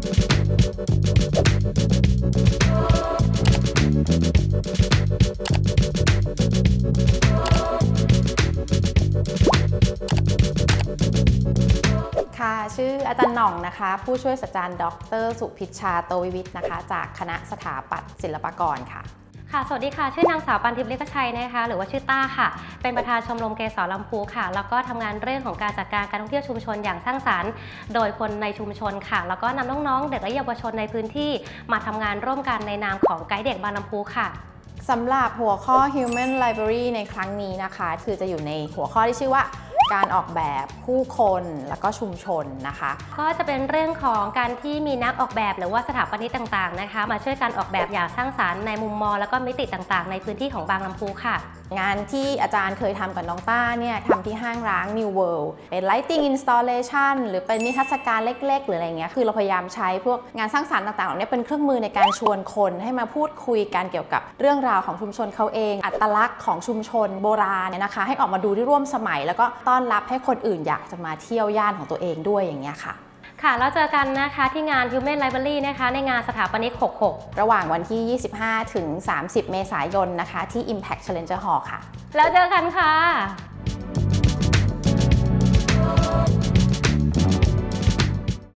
ค่ะ ชื่ออาจารย์หน่องนะคะ ผู้ช่วยศาสตราจารย์ ดร สุพิชชาโตวิวิทย์นะคะ จากคณะสถาปัตย์ศิลปากรค่ะ ค่ะ สวัสดีค่ะ ชื่อนางสาวปันทิพย์เล็กชัยนะคะ หรือว่าชื่อต้าค่ะ เป็นประธานชมรมเกสรลำพูค่ะ แล้วก็ทำงานเรื่องของการจัดการการท่องเที่ยวชุมชนอย่างสร้างสรรค์ โดยคนในชุมชนค่ะ แล้วก็นำน้องๆ เด็กและเยาวชนในพื้นที่มาทำงานร่วมกันในนามของไกด์เด็กบางลำพูค่ะสำหรับหัวข้อ Human Library ในครั้งนี้นะคะ คือจะอยู่ในหัวข้อที่ชื่อว่า การออกแบบผู้คนแล้วก็ชุมชนนะคะ ก็จะเป็นเรื่องของการที่มีนักออกแบบหรือว่าสถาปนิกต่างๆนะคะ มาช่วยกันออกแบบอย่างสร้างสรรค์ในมุมมองแล้วก็มิติต่างๆ ในพื้นที่ของบางลำพูค่ะ งานที่อาจารย์เคยทำกับน้องต้าเนี่ยทำที่ห้างร้าง New World เป็น lighting installation หรือเป็นนิทรรศการเล็ก ๆ หรืออะไรเงี้ยคือเราพยายามใช้พวกงานสร้างสรรค์ต่างๆเหล่านี้เป็นเครื่องมือในการชวนคนให้มาพูดคุยกันเกี่ยวกับเรื่องราวของชุมชนเขาเอง อัตลักษณ์ของชุมชนโบราณเนี่ยนะคะ ให้ออกมาดูที่ร่วมสมัย แล้วก็ต้อนรับให้คนอื่นอยากจะมาเที่ยวย่านของตัวเองด้วยอย่างเงี้ยค่ะค่ะแล้วเจอกันนะคะที่งาน Human Library นะคะ ในงานสถาปนิก 66 ระหว่างวันที่ 25 ถึง 30 เมษายนนะคะ ที่ Impact Challenger Hall ค่ะ แล้วเจอกันค่ะ